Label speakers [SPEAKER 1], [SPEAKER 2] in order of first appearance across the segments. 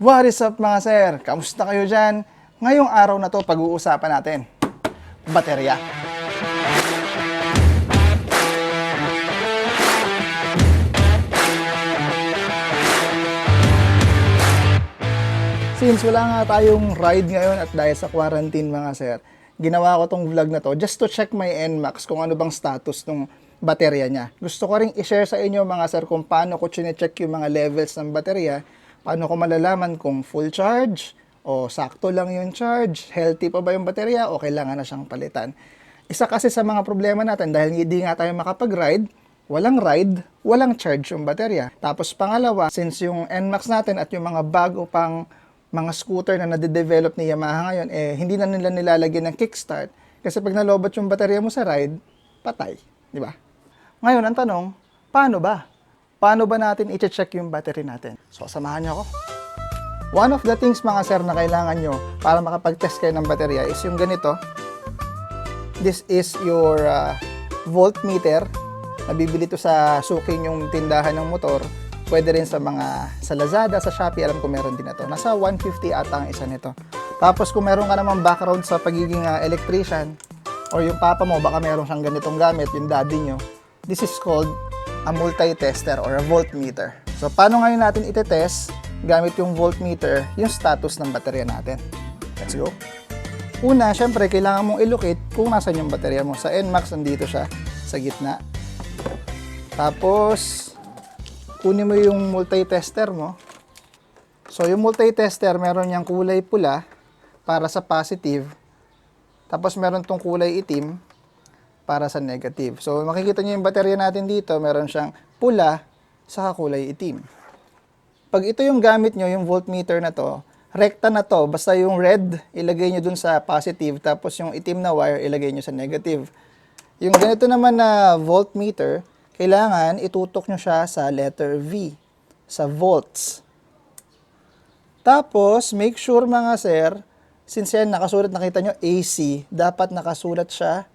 [SPEAKER 1] What is up mga sir? Kamusta kayo dyan? Ngayong araw na to pag-uusapan natin. Baterya. Since wala nga tayong ride ngayon at dahil sa quarantine mga sir, ginawa ko tong vlog na to just to check my NMAX kung ano bang status ng baterya niya. Gusto ko ring i-share sa inyo mga sir kung paano ko chine-check yung mga levels ng baterya, paano ko malalaman kung full charge o sakto lang yung charge, healthy pa ba yung baterya o kailangan na siyang palitan. Isa kasi sa mga problema natin dahil hindi nga tayo makapag-ride, walang ride, walang charge yung baterya. Tapos pangalawa, since yung NMAX natin at yung mga bago pang mga scooter na nade-develop ni Yamaha ngayon, eh, hindi na nila nilalagyan ng kickstart. Kasi pag nalobat yung baterya mo sa ride, patay. Di ba? Ngayon, ang tanong, paano ba? Paano ba natin i-check yung battery natin? So, samahan niyo ako. One of the things mga sir na kailangan nyo para makapag-test kayo ng baterya is yung ganito. This is your uh, voltmeter. Nabibili to sa suking yung tindahan ng motor. Pwede rin sa mga sa Lazada, sa Shopee, alam ko meron din na to. Nasa 150 ata ang isa nito. Tapos kung meron ka namang background sa pagiging uh, electrician or yung papa mo, baka meron siyang ganitong gamit, yung daddy nyo. This is called a multi-tester or a voltmeter. So paano ngayon natin ite-test gamit yung voltmeter yung status ng baterya natin? Let's go. Una, syempre, kailangan mong i-locate kung nasan yung baterya mo. Sa NMAX, nandito siya sa gitna. Tapos, kunin mo yung multi-tester mo. So, yung multi-tester, meron niyang kulay pula para sa positive. Tapos, meron tong kulay itim para sa negative. So, makikita niyo yung baterya natin dito, meron siyang pula sa kulay itim. Pag ito yung gamit nyo, yung voltmeter na to, rekta na to, basta yung red, ilagay nyo dun sa positive, tapos yung itim na wire, ilagay nyo sa negative. Yung ganito naman na voltmeter, kailangan itutok nyo siya sa letter V, sa volts. Tapos, make sure mga sir, since yan nakasulat, nakita nyo AC, dapat nakasulat siya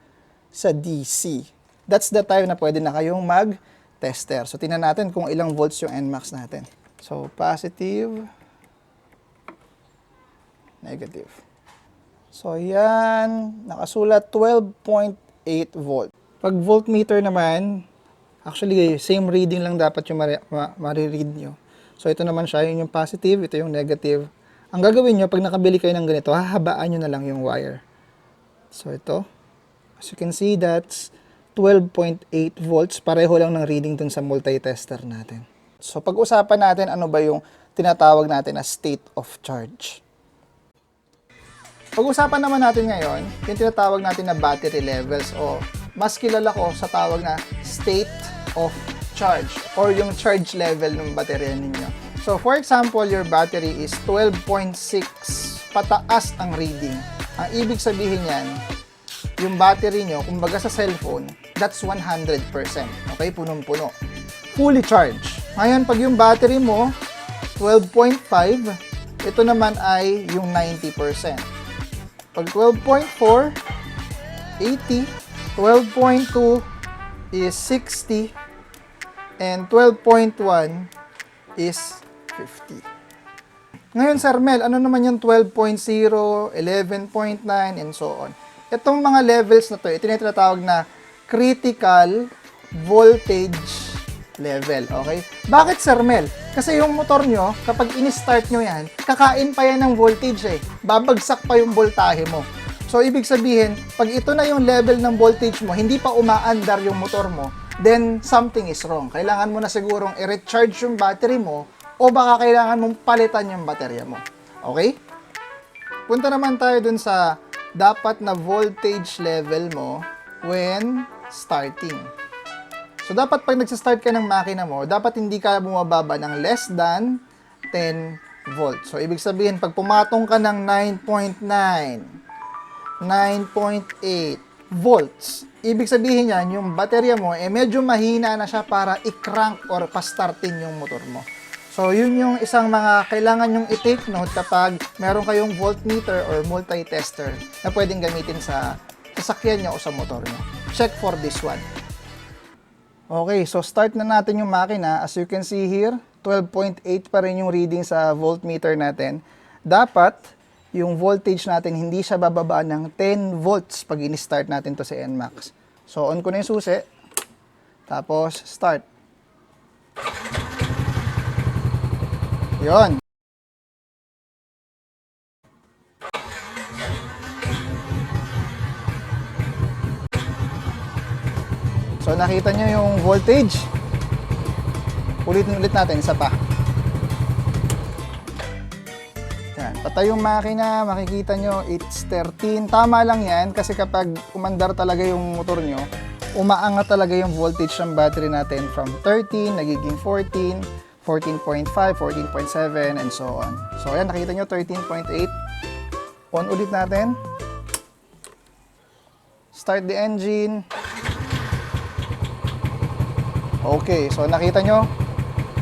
[SPEAKER 1] sa DC. That's the time na pwede na kayong mag-tester. So, tingnan natin kung ilang volts yung NMAX natin. So, positive, negative. So, yan, nakasulat 12.8 volt. Pag voltmeter naman, actually, same reading lang dapat yung mari- ma- mariread nyo. So, ito naman siya, yun yung positive, ito yung negative. Ang gagawin nyo, pag nakabili kayo ng ganito, hahabaan nyo na lang yung wire. So, ito. As you can see, that's 12.8 volts. Pareho lang ng reading dun sa multi-tester natin. So, pag-usapan natin ano ba yung tinatawag natin na state of charge. Pag-usapan naman natin ngayon, yung tinatawag natin na battery levels o mas kilala ko sa tawag na state of charge or yung charge level ng baterya ninyo. So, for example, your battery is 12.6 pataas ang reading. Ang ibig sabihin yan, yung battery nyo, kumbaga sa cellphone, that's 100%. Okay, punong-puno. Fully charged. Ngayon, pag yung battery mo, 12.5, ito naman ay yung 90%. Pag 12.4, 80, 12.2 is 60, and 12.1 is 50. Ngayon, Sir Mel, ano naman yung 12.0, 11.9, and so on? Itong mga levels na to, ito na yung tinatawag na critical voltage level, okay? Bakit, Sir Mel? Kasi yung motor nyo, kapag in-start nyo yan, kakain pa yan ng voltage eh. Babagsak pa yung voltahe mo. So, ibig sabihin, pag ito na yung level ng voltage mo, hindi pa umaandar yung motor mo, then something is wrong. Kailangan mo na sigurong i-recharge yung battery mo o baka kailangan mong palitan yung baterya mo. Okay? Punta naman tayo dun sa dapat na voltage level mo when starting. So, dapat pag nagsa-start ka ng makina mo, dapat hindi ka bumababa ng less than 10 volts. So, ibig sabihin, pag pumatong ka ng 9.9, 9.8 volts, ibig sabihin yan, yung baterya mo, eh medyo mahina na siya para i-crank or pa-startin yung motor mo. So, yun yung isang mga kailangan yung i-take note kapag meron kayong voltmeter or multi-tester na pwedeng gamitin sa sasakyan nyo o sa motor nyo. Check for this one. Okay, so start na natin yung makina. As you can see here, 12.8 pa rin yung reading sa voltmeter natin, dapat yung voltage natin hindi siya bababa ng 10 volts pag in-start natin to sa NMAX. So, on ko na yung susi. Tapos, start. Yon. So nakita nyo yung voltage. Ulitin ulit natin, isa pa. Yan. Patay yung makina, makikita nyo, it's 13. Tama lang yan kasi kapag umandar talaga yung motor nyo, umaangat talaga yung voltage ng battery natin from 13, nagiging 14, 14.5, 14.7, and so on. So ayan, nakita nyo, 13.8. On ulit natin. Start the engine. Okay, so nakita nyo,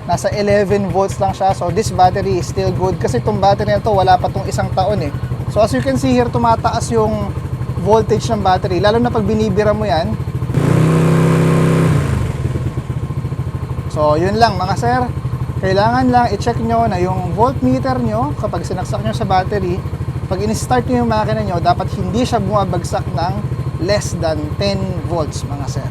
[SPEAKER 1] nasa 11 volts lang siya. So this battery is still good kasi itong battery na to wala pa tong isang taon eh. So as you can see here, tumataas yung voltage ng battery. Lalo na pag binibira mo yan. So yun lang mga sir. Kailangan lang i-check nyo na yung voltmeter nyo kapag sinaksak nyo sa battery, pag in-start nyo yung makina nyo, dapat hindi siya bumabagsak ng less than 10 volts mga sir.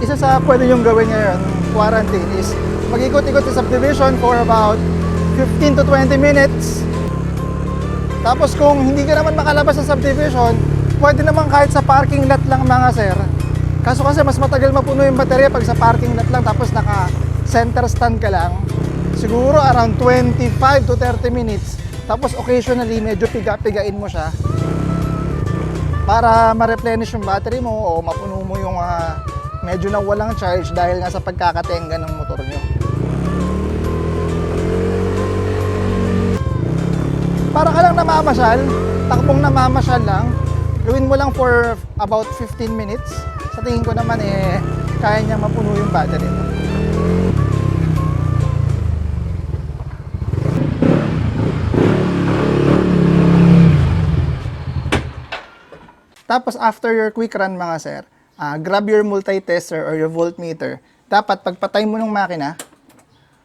[SPEAKER 1] isa sa pwede yung gawin ngayon, quarantine, is mag-ikot-ikot sa subdivision for about 15 to 20 minutes. Tapos kung hindi ka naman makalabas sa subdivision, pwede naman kahit sa parking lot lang mga sir. Kaso kasi mas matagal mapuno yung baterya pag sa parking lot lang tapos naka center stand ka lang. Siguro around 25 to 30 minutes. Tapos occasionally medyo piga-pigain mo siya para ma-replenish yung battery mo o mapuno mo yung ah, medyo nang walang charge dahil nga sa pagkakatenga ng motor nyo. Para ka lang namamasyal, takbong namamasyal lang, gawin mo lang for about 15 minutes. Sa tingin ko naman eh, kaya niya mapuno yung battery. Tapos after your quick run mga sir, ah, grab your multi-tester or your voltmeter. Dapat pagpatay mo ng makina,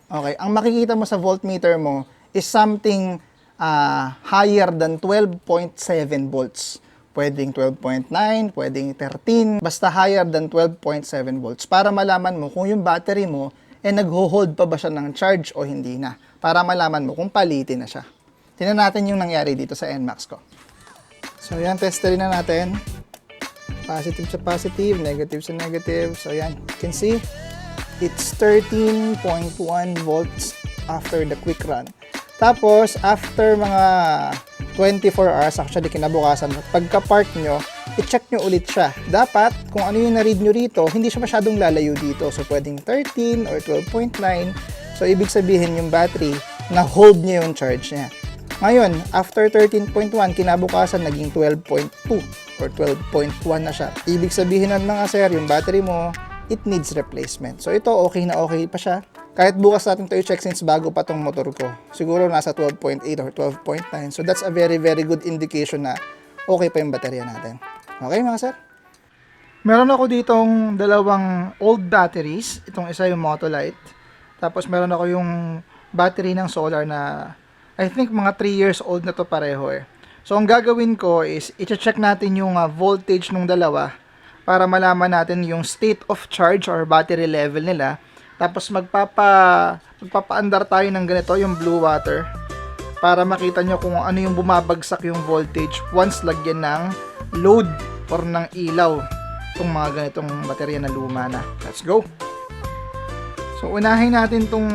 [SPEAKER 1] okay, ang makikita mo sa voltmeter mo is something ah, higher than 12.7 volts. Pwedeng 12.9, pwedeng 13, basta higher than 12.7 volts para malaman mo kung yung battery mo eh nagho-hold pa ba siya ng charge o hindi na. Para malaman mo kung palitin na siya. Tingnan natin yung nangyari dito sa NMAX ko. So yan, testerin na natin. Positive sa positive, negative sa negative. So yan, you can see, it's 13.1 volts after the quick run. Tapos, after mga 24 hours, actually kinabukasan, pagka-park nyo, i-check nyo ulit siya. Dapat, kung ano yung na-read nyo rito, hindi siya masyadong lalayo dito. So, pwedeng 13 or 12.9. So, ibig sabihin yung battery, na-hold niya yung charge niya. Ngayon, after 13.1, kinabukasan naging 12.2 or 12.1 na siya. Ibig sabihin ng mga sir, yung battery mo, it needs replacement. So ito, okay na okay pa siya. Kahit bukas natin ito i-check since bago pa tong motor ko. Siguro nasa 12.8 or 12.9. So that's a very, very good indication na okay pa yung baterya natin. Okay mga sir? Meron ako ditong dalawang old batteries. Itong isa yung Motolite. Tapos meron ako yung battery ng solar na I think mga 3 years old na to pareho eh. So ang gagawin ko is i-check natin yung ah, voltage ng dalawa para malaman natin yung state of charge or battery level nila. Tapos magpapa magpapaandar tayo ng ganito yung blue water para makita nyo kung ano yung bumabagsak yung voltage once lagyan ng load or ng ilaw itong mga ganitong baterya na luma na. Let's go! So unahin natin tong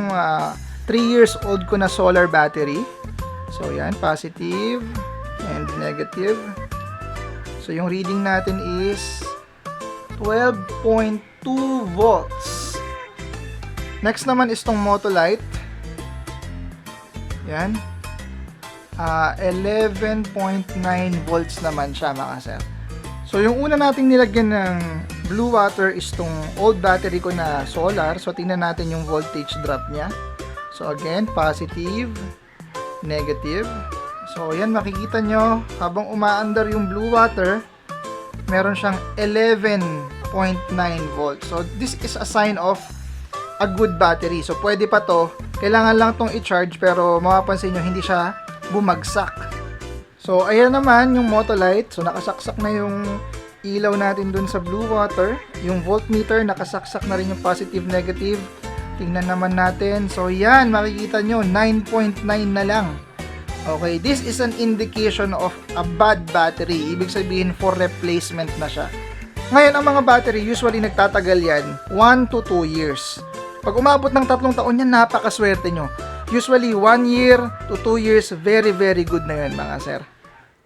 [SPEAKER 1] 3 years old ko na solar battery. So yan, positive and negative. So yung reading natin is 12.2 volts. Next naman is tong Motolite. Yan. Ah, 11.9 volts naman siya mga sir. So yung una nating nilagyan ng blue water is tong old battery ko na solar. So tingnan natin yung voltage drop niya. So again, positive, negative. So yan makikita nyo habang umaandar yung blue water, meron siyang 11.9 volts. So, this is a sign of a good battery. So, pwede pa to. Kailangan lang tong i-charge pero mapapansin nyo, hindi siya bumagsak. So, ayan naman yung Motolite. So, nakasaksak na yung ilaw natin dun sa blue water. Yung voltmeter, nakasaksak na rin yung positive, negative. Tingnan naman natin. So, yan, makikita nyo, 9.9 na lang. Okay, this is an indication of a bad battery. Ibig sabihin, for replacement na siya. Ngayon, ang mga battery, usually nagtatagal yan 1 to 2 years. Pag umabot ng tatlong taon yan, napakaswerte nyo. Usually, 1 year to 2 years, very, very good na yan, mga sir.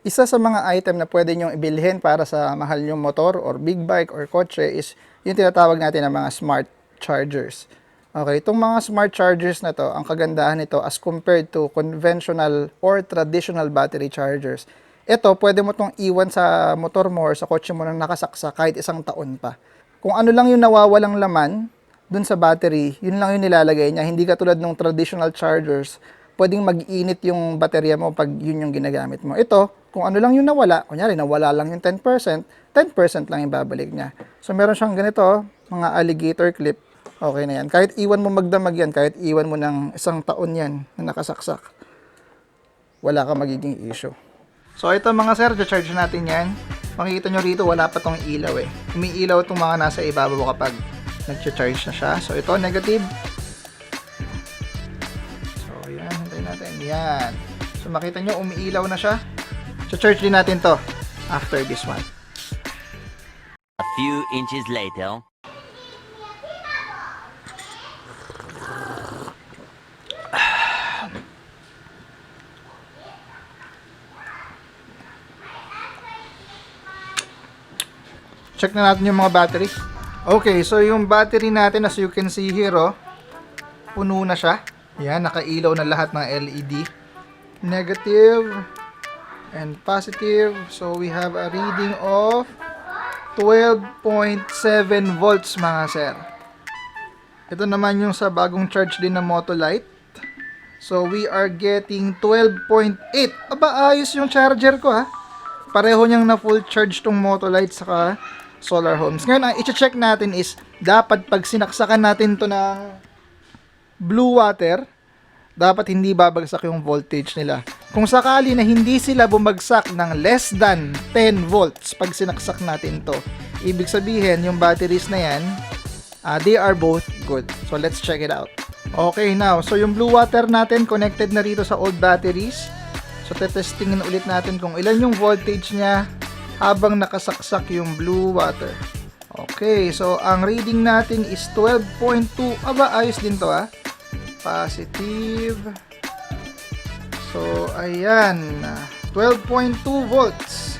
[SPEAKER 1] Isa sa mga item na pwede nyong ibilhin para sa mahal nyong motor or big bike or kotse is yung tinatawag natin ng mga smart chargers. Okay, itong mga smart chargers na to, ang kagandahan nito as compared to conventional or traditional battery chargers. Ito, pwede mo tong iwan sa motor mo or sa kotse mo na nakasaksa kahit isang taon pa. Kung ano lang yung nawawalang laman dun sa battery, yun lang yung nilalagay niya. Hindi katulad ng traditional chargers, pwedeng mag-init yung baterya mo pag yun yung ginagamit mo. Ito, kung ano lang yung nawala, kunyari nawala lang yung 10%, 10% lang yung babalik niya. So meron siyang ganito, mga alligator clip. Okay na yan. Kahit iwan mo magdamag yan, kahit iwan mo ng isang taon yan na nakasaksak, wala ka magiging issue. So ito mga sir, charge natin yan. Makikita nyo rito, wala pa tong ilaw eh. Umiilaw itong mga nasa ibabaw kapag nag-charge na siya. So ito, negative. So yan, hintayin natin. Yan. So makita nyo, umiilaw na siya. charge din natin to after this one.
[SPEAKER 2] A few inches later.
[SPEAKER 1] check na natin yung mga battery. Okay, so yung battery natin as you can see here, oh, puno na siya. Yan, nakailaw na lahat ng LED. Negative and positive. So we have a reading of 12.7 volts mga sir. Ito naman yung sa bagong charge din ng Motolite. So we are getting 12.8. Aba, ayos yung charger ko ha. Pareho niyang na full charge tong Motolite saka solar homes. Ngayon, ang i-check natin is, dapat pag sinaksakan natin to ng blue water, dapat hindi babagsak yung voltage nila. Kung sakali na hindi sila bumagsak ng less than 10 volts pag sinaksak natin to, ibig sabihin yung batteries na yan, uh, they are both good. So let's check it out. Okay now, so yung blue water natin connected na rito sa old batteries. So tetestingin ulit natin kung ilan yung voltage niya habang nakasaksak yung blue water. Okay, so ang reading natin is 12.2. Aba, ayos din to ah. Positive. So, ayan. 12.2 volts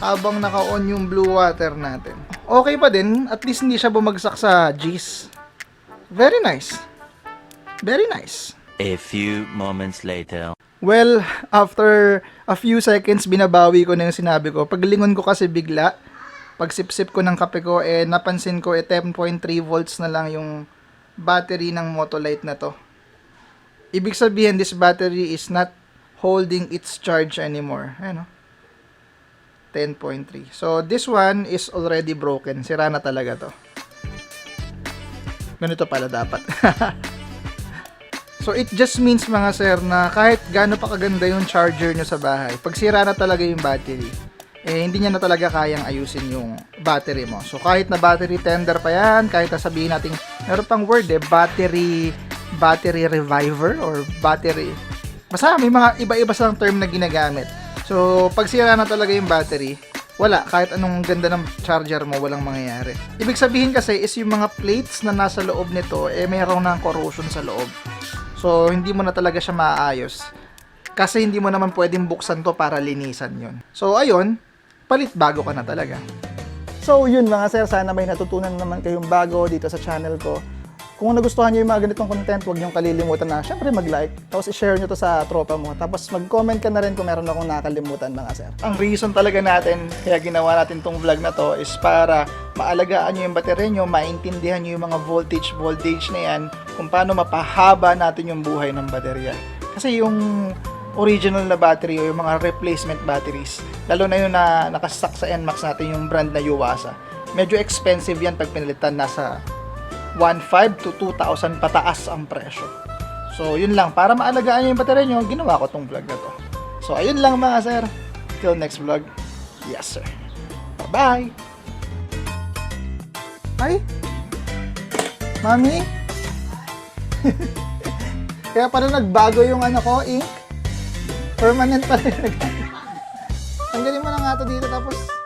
[SPEAKER 1] habang naka-on yung blue water natin. Okay pa din. At least hindi siya bumagsak sa G's. Very nice. Very nice.
[SPEAKER 2] A few moments later.
[SPEAKER 1] Well, after a few seconds, binabawi ko na yung sinabi ko. Paglingon ko kasi bigla, pagsipsip ko ng kape ko, eh, napansin ko, eh, 10.3 volts na lang yung battery ng Motolite na to. Ibig sabihin, this battery is not holding its charge anymore. Ayan, oh. 10.3. So, this one is already broken. Sira na talaga to. Ganito pala dapat. So it just means mga sir na kahit gaano pa kaganda yung charger nyo sa bahay, pag sira na talaga yung battery, eh hindi niya na talaga kayang ayusin yung battery mo. So kahit na battery tender pa yan, kahit na sabihin natin, meron pang word eh, battery battery reviver or battery basta may mga iba-iba sa term na ginagamit. So pag sira na talaga yung battery, wala, kahit anong ganda ng charger mo, walang mangyayari. Ibig sabihin kasi is yung mga plates na nasa loob nito, eh mayroon ng corrosion sa loob. So, hindi mo na talaga siya maayos. Kasi hindi mo naman pwedeng buksan to para linisan yon. So, ayun, palit bago ka na talaga. So, yun mga sir, sana may natutunan naman kayong bago dito sa channel ko. Kung nagustuhan nyo yung mga ganitong content, huwag nyo kalilimutan na syempre mag-like, tapos i-share nyo to sa tropa mo, tapos mag-comment ka na rin kung meron akong nakalimutan mga sir. Ang reason talaga natin, kaya ginawa natin tong vlog na to, is para maalagaan nyo yung baterya nyo, maintindihan nyo yung mga voltage, voltage na yan, kung paano mapahaba natin yung buhay ng baterya. Kasi yung original na battery o yung mga replacement batteries. Lalo na yung na nakastock sa NMAX natin yung brand na Yuasa. Medyo expensive yan pag pinalitan nasa 1.5 to 2,000 pataas ang presyo. So, yun lang. Para maalagaan nyo yung baterya nyo, ginawa ko tong vlog na to. So, ayun lang mga sir. Till next vlog. Yes, sir. Bye-bye! Ay! Mami? Kaya pala nagbago yung ano ko, ink. Permanent pa rin. Tanggalin mo na nga to dito tapos